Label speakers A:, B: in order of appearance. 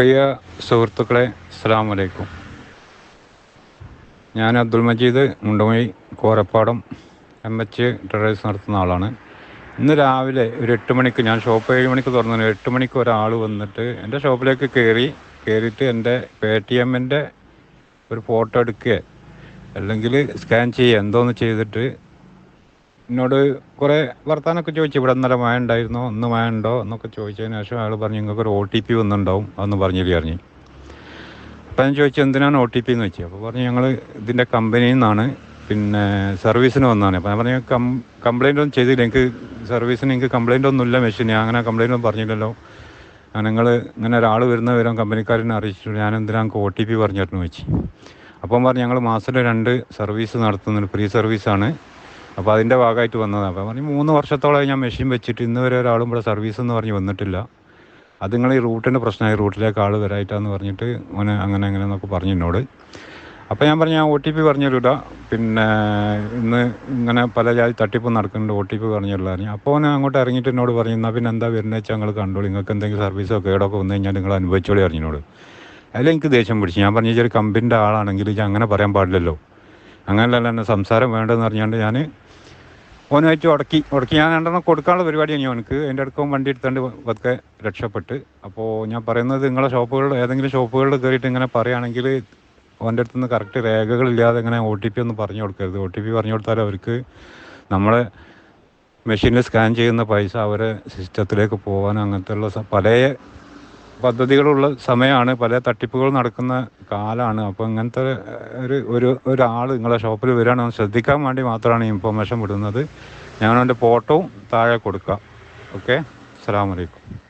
A: പ്രിയ സുഹൃത്തുക്കളെ അസ്സാം വലൈക്കും ഞാൻ Abdul Majeed Mundumai Korappadam M H traders നടത്തുന്ന ആളാണ്. ഇന്ന് രാവിലെ ഒരു എട്ട് മണിക്ക് ഞാൻ ഷോപ്പ് ഏഴ് മണിക്ക് തുറന്നു. എട്ട് മണിക്ക് ഒരാൾ വന്നിട്ട് എന്റെ ഷോപ്പിലേക്ക് കയറി കയറിയിട്ട് എന്റെ പേ ടി എമ്മിന്റെ ഒരു ഫോട്ടോ എടുക്കുക അല്ലെങ്കിൽ സ്കാൻ ചെയ്യുക എന്തോന്ന് ചെയ്തിട്ട് എന്നോട് കുറേ വർത്താനൊക്കെ ചോദിച്ചു. ഇവിടെ ഇന്നലെ മഴ ഉണ്ടായിരുന്നോ? ഒന്ന് മഴ ഉണ്ടോ? എന്നൊക്കെ ചോദിച്ചതിന് ശേഷം അയാൾ പറഞ്ഞു നിങ്ങൾക്ക് ഒരു ഒ ടി പി വന്നിട്ടുണ്ടാവും. അതൊന്ന് പറഞ്ഞില്ല പറഞ്ഞു. അപ്പം ഞാൻ ചോദിച്ചു എന്തിനാണ് ഒ ടി പി എന്ന് വെച്ചത് അപ്പോൾ പറഞ്ഞു ഞങ്ങൾ ഇതിന്റെ കമ്പനിയിൽ നിന്നാണ്. പിന്നെ സർവീസിന് വന്നതാണ്. അപ്പം ഞാൻ പറഞ്ഞു കം കംപ്ലൈന്റ് ഒന്നും ചെയ്തില്ല. എനിക്ക് സർവീസിന് എനിക്ക് കംപ്ലൈന്റ് ഒന്നുമില്ല മെഷീൻ. ഞാൻ അങ്ങനെ കംപ്ലൈന്റ് ഒന്നും പറഞ്ഞില്ലല്ലോ. നിങ്ങൾ ഇങ്ങനെ ഒരാൾ വരുന്ന വിവരം കമ്പനിക്കാരനെ അറിയിച്ചിട്ട് ഞാൻ എന്തിനാ ഒ ടി പി പറഞ്ഞിരുന്നു വെച്ച് അപ്പം പറഞ്ഞു ഞങ്ങൾ മാസത്തിൽ രണ്ട് സർവീസ് നടത്തുന്നുണ്ട്. ഫ്രീ സർവീസാണ്. അപ്പോൾ അതിന്റെ ഭാഗമായിട്ട് വന്നതാണ്. അപ്പോൾ പറഞ്ഞു മൂന്ന് വർഷത്തോളം ഞാൻ മെഷീൻ വെച്ചിട്ട് ഇന്ന് വരെ ഒരാളും ഇവിടെ സർവീസ് എന്ന് പറഞ്ഞ് വന്നിട്ടില്ല. അത് നിങ്ങൾ ഈ റൂട്ടിന്റെ പ്രശ്നമായി റൂട്ടിലേക്ക് ആൾ വരായിട്ടാന്ന് പറഞ്ഞിട്ട് ഓനെ അങ്ങനെ അങ്ങനെ എന്നൊക്കെ പറഞ്ഞു എന്നോട്. അപ്പോൾ ഞാൻ പറഞ്ഞു ഞാൻ ഒ ടി പി പറഞ്ഞുതരില്ല പിന്നെ ഇന്ന് ഇങ്ങനെ പല ജാതി തട്ടിപ്പ് നടക്കുന്നുണ്ട് ഒ ടി പി പറഞ്ഞുതരില്ല പറഞ്ഞു. അപ്പോൾ ഓനെ അങ്ങോട്ട് ഇറങ്ങിയിട്ട് എന്നോട് പറഞ്ഞു എന്നാൽ പിന്നെ എന്താ വരുന്നത് വെച്ചാൽ ഞങ്ങൾ കണ്ടോളൂ. നിങ്ങൾക്ക് എന്തെങ്കിലും സർവീസോ കേടൊക്കെ വന്നു കഴിഞ്ഞാൽ നിങ്ങൾ അനുഭവിച്ചോളി അറിഞ്ഞോട് അതിൽ എനിക്ക് ദേഷ്യം പിടിച്ചു. ഞാൻ പറഞ്ഞു ചെറിയ കമ്പനിന്റെ ആളാണെങ്കിൽ ഇത് അങ്ങനെ പറയാൻ പാടില്ലല്ലോ. അങ്ങനെയല്ല എന്നെ സംസാരം വേണ്ടെന്ന് പറഞ്ഞുകൊണ്ട് ഞാൻ ഓനായിട്ട് ഉടക്കി ഉടക്കി ഞാൻ രണ്ടെണ്ണം കൊടുക്കാനുള്ള പരിപാടിയാണ് അവനക്ക് എന്റെ അടുക്കം വണ്ടി എടുത്തുകൊണ്ട് ഒക്കെ രക്ഷപ്പെട്ട്. അപ്പോൾ ഞാൻ പറയുന്നത് നിങ്ങളെ ഷോപ്പുകളിൽ ഏതെങ്കിലും ഷോപ്പുകളിൽ കയറിയിട്ട് ഇങ്ങനെ പറയുകയാണെങ്കിൽ ഓന്റെ അടുത്തുനിന്ന് കറക്റ്റ് രേഖകളില്ലാതെ ഇങ്ങനെ ഒ ടി പി ഒന്നും പറഞ്ഞു കൊടുക്കരുത്. ഒ ടി പി പറഞ്ഞു കൊടുത്താൽ അവർക്ക് നമ്മളെ മെഷീനിൽ സ്കാൻ ചെയ്യുന്ന പൈസ അവരെ സിസ്റ്റത്തിലേക്ക് പോകാനും അങ്ങനത്തെ ഉള്ള പല പദ്ധതികളുള്ള സമയമാണ്. പല തട്ടിപ്പുകൾ നടക്കുന്ന കാലമാണ് അപ്പോൾ ഇങ്ങനത്തെ ഒരു ഒരു ഒരാൾ നിങ്ങളെ ഷോപ്പിൽ വരികയാണെന്ന് ശ്രദ്ധിക്കാൻ വേണ്ടി മാത്രമാണ് ഇൻഫോർമേഷൻ വിടുന്നത്. ഞാൻ അവന്റെ ഫോട്ടോവും താഴെ കൊടുക്കാം. ഓക്കെ? അസ്സാം വലൈക്കും